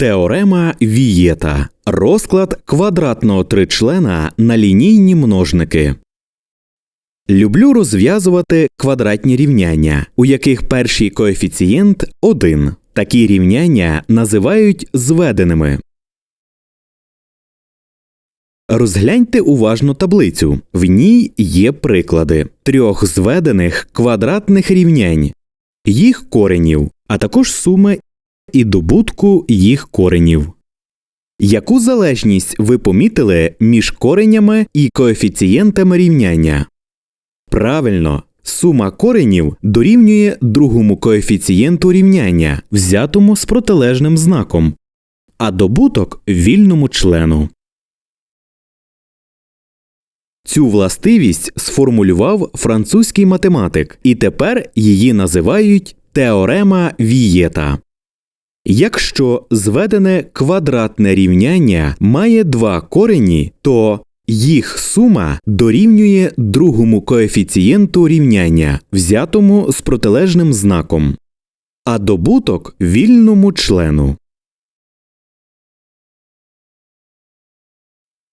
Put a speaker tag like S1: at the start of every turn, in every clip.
S1: Теорема Вієта. Розклад квадратного тричлена на лінійні множники. Люблю розв'язувати квадратні рівняння, у яких перший коефіцієнт 1. Такі рівняння називають зведеними. Розгляньте уважно таблицю. В ній є приклади трьох зведених квадратних рівнянь, їх коренів, а також суми і добутку їх коренів. Яку залежність ви помітили між коренями і коефіцієнтами рівняння? Правильно, сума коренів дорівнює другому коефіцієнту рівняння, взятому з протилежним знаком, а добуток вільному члену. Цю властивість сформулював французький математик, і тепер її називають теорема Вієта. Якщо зведене квадратне рівняння має два корені, то їх сума дорівнює другому коефіцієнту рівняння, взятому з протилежним знаком, а добуток вільному члену.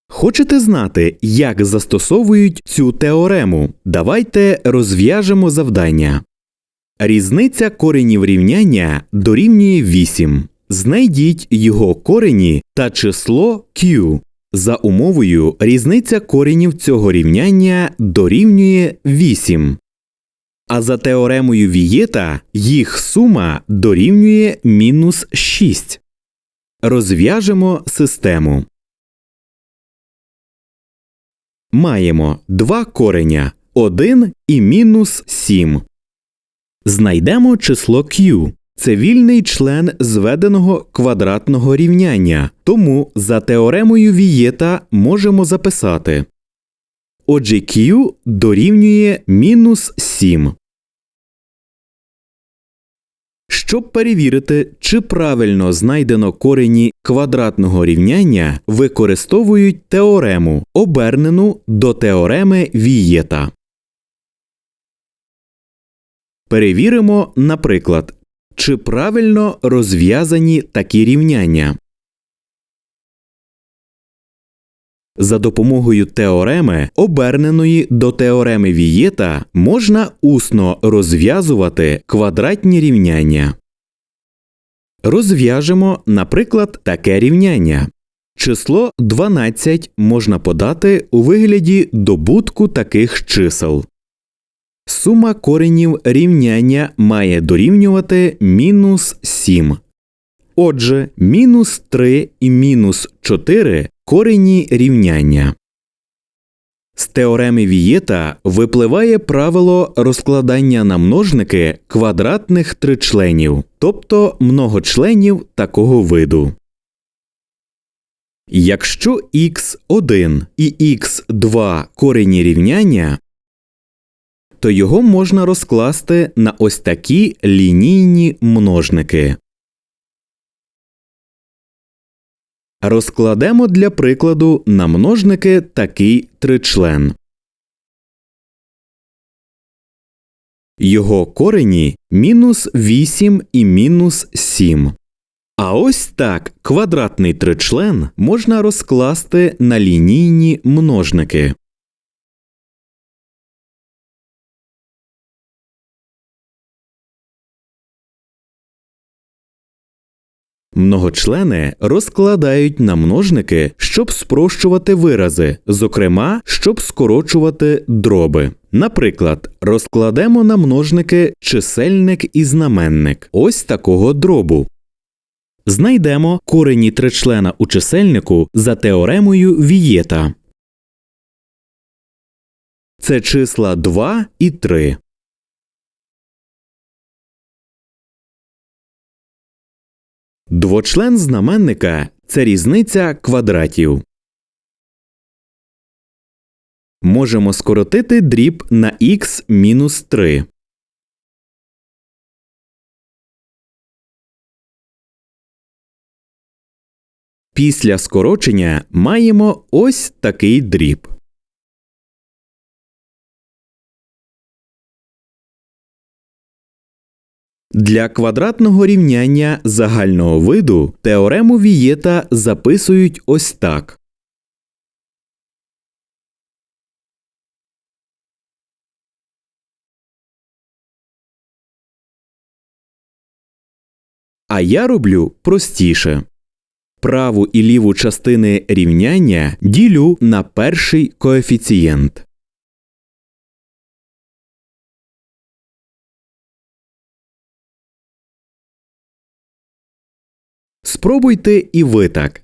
S1: Хочете знати, як застосовують цю теорему? Давайте розв'яжемо завдання. Різниця коренів рівняння дорівнює 8. Знайдіть його корені та число Q. За умовою різниця коренів цього рівняння дорівнює 8. А за теоремою Вієта їх сума дорівнює мінус 6. Розв'яжемо систему. Маємо два кореня 1 і мінус 7. Знайдемо число Q. Це вільний член зведеного квадратного рівняння, тому за теоремою Вієта можемо записати. Отже, Q дорівнює мінус 7. Щоб перевірити, чи правильно знайдено корені квадратного рівняння, використовують теорему, обернену до теореми Вієта. Перевіримо, наприклад, чи правильно розв'язані такі рівняння. За допомогою теореми, оберненої до теореми Вієта, можна усно розв'язувати квадратні рівняння. Розв'яжемо, наприклад, таке рівняння. Число 12 можна подати у вигляді добутку таких чисел. Сума коренів рівняння має дорівнювати мінус 7. Отже, мінус 3 і мінус 4 корені рівняння. З теореми Вієта випливає правило розкладання на множники квадратних тричленів, тобто многочленів такого виду. Якщо х1 і х2 корені рівняння, то його можна розкласти на ось такі лінійні множники. Розкладемо для прикладу на множники такий тричлен. Його корені мінус 8 і мінус 7. А ось так квадратний тричлен можна розкласти на лінійні множники. Многочлени розкладають на множники, щоб спрощувати вирази, зокрема, щоб скорочувати дроби. Наприклад, розкладемо на множники чисельник і знаменник ось такого дробу. Знайдемо корені тричлена у чисельнику за теоремою Вієта. Це числа 2 і 3. Двочлен знаменника це різниця квадратів. Можемо скоротити дріб на х мінус 3. Після скорочення маємо ось такий дріб. Для квадратного рівняння загального виду теорему Вієта записують ось так. А я роблю простіше. Праву і ліву частини рівняння ділю на перший коефіцієнт. Спробуйте і ви так.